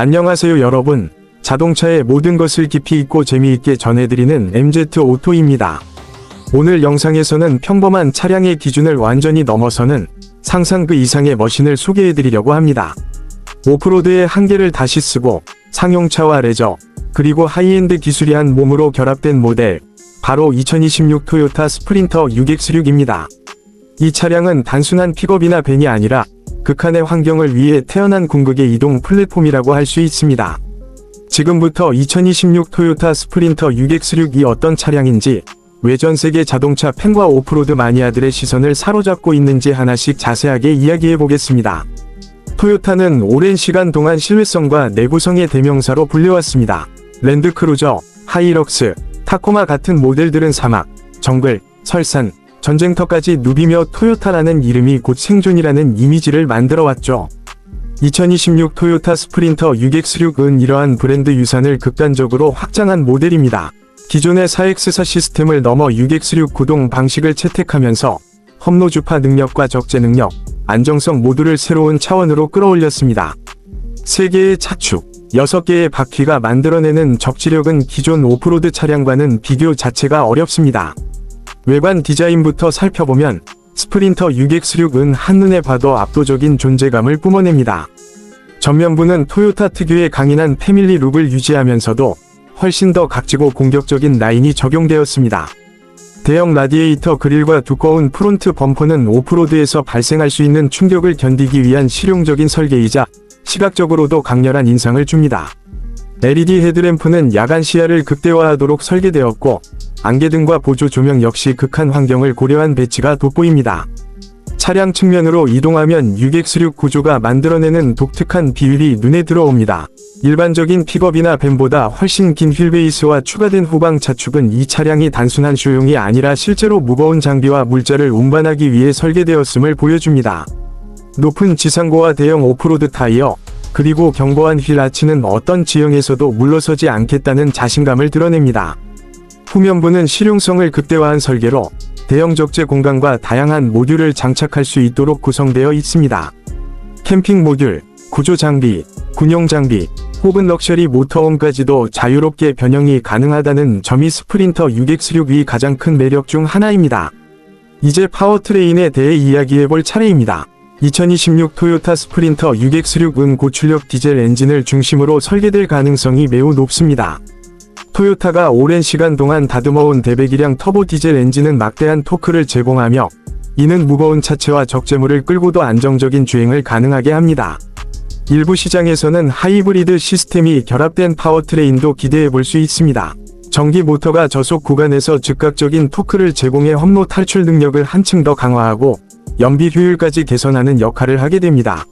안녕하세요 여러분. 자동차의 모든 것을 깊이 있고 재미있게 전해드리는 MZ 오토입니다. 오늘 영상에서는 평범한 차량의 기준을 완전히 넘어서는 상상 그 이상의 머신을 소개해드리려고 합니다. 오프로드의 한계를 다시 쓰고 상용차와 레저, 그리고 하이엔드 기술이 한 몸으로 결합된 모델, 바로 2026 토요타 스프린터 6X6입니다. 이 차량은 단순한 픽업이나 밴이 아니라 극한의 환경을 위해 태어난 궁극의 이동 플랫폼이라고 할 수 있습니다. 지금부터 2026 토요타 스프린터 6X6이 어떤 차량인지, 왜전 세계 자동차 팬과 오프로드 마니아들의 시선을 사로잡고 있는지 하나씩 자세하게 이야기해 보겠습니다. 토요타는 오랜 시간 동안 실외성과 내구성의 대명사로 불려왔습니다. 랜드크루저, 하이럭스, 타코마 같은 모델들은 사막, 정글, 설산, 전쟁터까지 누비며 토요타라는 이름이 곧 생존이라는 이미지를 만들어왔죠. 2026 토요타 스프린터 6X6은 이러한 브랜드 유산을 극단적으로 확장한 모델입니다. 기존의 4X4 시스템을 넘어 6X6 구동 방식을 채택하면서 험로 주파 능력과 적재 능력, 안정성 모두를 새로운 차원으로 끌어올렸습니다. 3개의 차축, 6개의 바퀴가 만들어내는 적지력은 기존 오프로드 차량과는 비교 자체가 어렵습니다. 외관 디자인부터 살펴보면 스프린터 6X6은 한눈에 봐도 압도적인 존재감을 뿜어냅니다. 전면부는 토요타 특유의 강인한 패밀리 룩을 유지하면서도 훨씬 더 각지고 공격적인 라인이 적용되었습니다. 대형 라디에이터 그릴과 두꺼운 프론트 범퍼는 오프로드에서 발생할 수 있는 충격을 견디기 위한 실용적인 설계이자 시각적으로도 강렬한 인상을 줍니다. LED 헤드램프는 야간 시야를 극대화하도록 설계되었고 안개등과 보조 조명 역시 극한 환경을 고려한 배치가 돋보입니다. 차량 측면으로 이동하면 6X6 구조가 만들어내는 독특한 비율이 눈에 들어옵니다. 일반적인 픽업이나 밴보다 훨씬 긴 휠베이스와 추가된 후방 차축은 이 차량이 단순한 쇼용이 아니라 실제로 무거운 장비와 물자를 운반하기 위해 설계되었음을 보여줍니다. 높은 지상고와 대형 오프로드 타이어, 그리고 견고한 휠 아치는 어떤 지형에서도 물러서지 않겠다는 자신감을 드러냅니다. 후면부는 실용성을 극대화한 설계로 대형 적재 공간과 다양한 모듈을 장착할 수 있도록 구성되어 있습니다. 캠핑 모듈, 구조 장비, 군용 장비, 혹은 럭셔리 모터홈까지도 자유롭게 변형이 가능하다는 점이 스프린터 6X6의 가장 큰 매력 중 하나입니다. 이제 파워트레인에 대해 이야기해볼 차례입니다. 2026 토요타 스프린터 6X6은 고출력 디젤 엔진을 중심으로 설계될 가능성이 매우 높습니다. 토요타가 오랜 시간 동안 다듬어온 대배기량 터보 디젤 엔진은 막대한 토크를 제공하며 이는 무거운 차체와 적재물을 끌고도 안정적인 주행을 가능하게 합니다. 일부 시장에서는 하이브리드 시스템이 결합된 파워트레인도 기대해 볼 수 있습니다. 전기 모터가 저속 구간에서 즉각적인 토크를 제공해 험로 탈출 능력을 한층 더 강화하고 연비 효율까지 개선하는 역할을 하게 됩니다.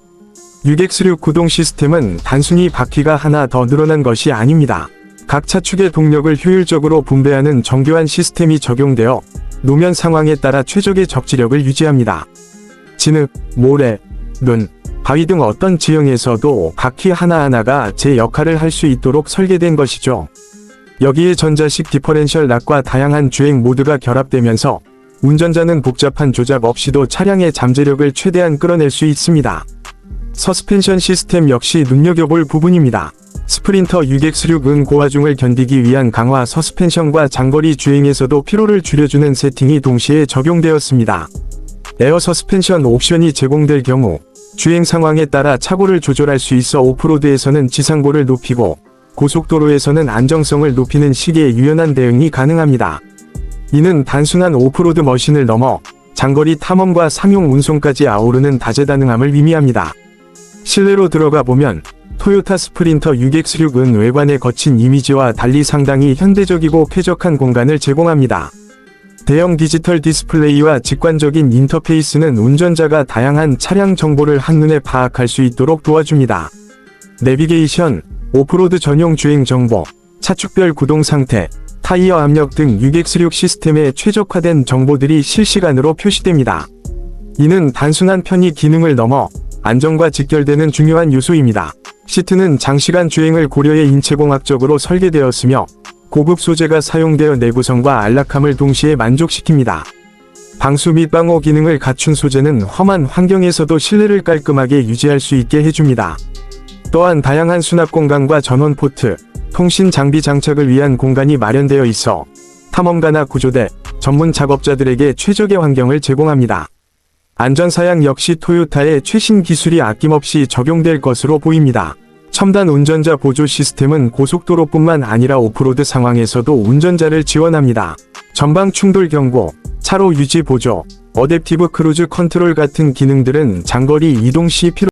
6X6 구동 시스템은 단순히 바퀴가 하나 더 늘어난 것이 아닙니다. 각 차축의 동력을 효율적으로 분배하는 정교한 시스템이 적용되어 노면 상황에 따라 최적의 적지력을 유지합니다. 진흙, 모래, 눈, 바위 등 어떤 지형에서도 바퀴 하나하나가 제 역할을 할 수 있도록 설계된 것이죠. 여기에 전자식 디퍼렌셜 락과 다양한 주행 모드가 결합되면서 운전자는 복잡한 조작 없이도 차량의 잠재력을 최대한 끌어낼 수 있습니다. 서스펜션 시스템 역시 눈여겨볼 부분입니다. 스프린터 6X6은 고화중을 견디기 위한 강화 서스펜션과 장거리 주행에서도 피로를 줄여주는 세팅이 동시에 적용되었습니다. 에어 서스펜션 옵션이 제공될 경우 주행 상황에 따라 차고를 조절할 수 있어 오프로드에서는 지상고를 높이고 고속도로에서는 안정성을 높이는 시기에 유연한 대응이 가능합니다. 이는 단순한 오프로드 머신을 넘어 장거리 탐험과 상용 운송까지 아우르는 다재다능함을 의미합니다. 실내로 들어가 보면 토요타 스프린터 6X6은 외관의 거친 이미지와 달리 상당히 현대적이고 쾌적한 공간을 제공합니다. 대형 디지털 디스플레이와 직관적인 인터페이스는 운전자가 다양한 차량 정보를 한눈에 파악할 수 있도록 도와줍니다. 내비게이션, 오프로드 전용 주행 정보, 차축별 구동 상태, 타이어 압력 등 6X6 시스템에 최적화된 정보들이 실시간으로 표시됩니다. 이는 단순한 편의 기능을 넘어 안정과 직결되는 중요한 요소입니다. 시트는 장시간 주행을 고려해 인체공학적으로 설계되었으며 고급 소재가 사용되어 내구성과 안락함을 동시에 만족시킵니다. 방수 및 방호 기능을 갖춘 소재는 험한 환경에서도 실내를 깔끔하게 유지할 수 있게 해줍니다. 또한 다양한 수납 공간과 전원 포트, 통신 장비 장착을 위한 공간이 마련되어 있어 탐험가나 구조대, 전문 작업자들에게 최적의 환경을 제공합니다. 안전사양 역시 토요타의 최신 기술이 아낌없이 적용될 것으로 보입니다. 첨단 운전자 보조 시스템은 고속도로뿐만 아니라 오프로드 상황에서도 운전자를 지원합니다. 전방 충돌 경고, 차로 유지 보조, 어댑티브 크루즈 컨트롤 같은 기능들은 장거리 이동 시 필요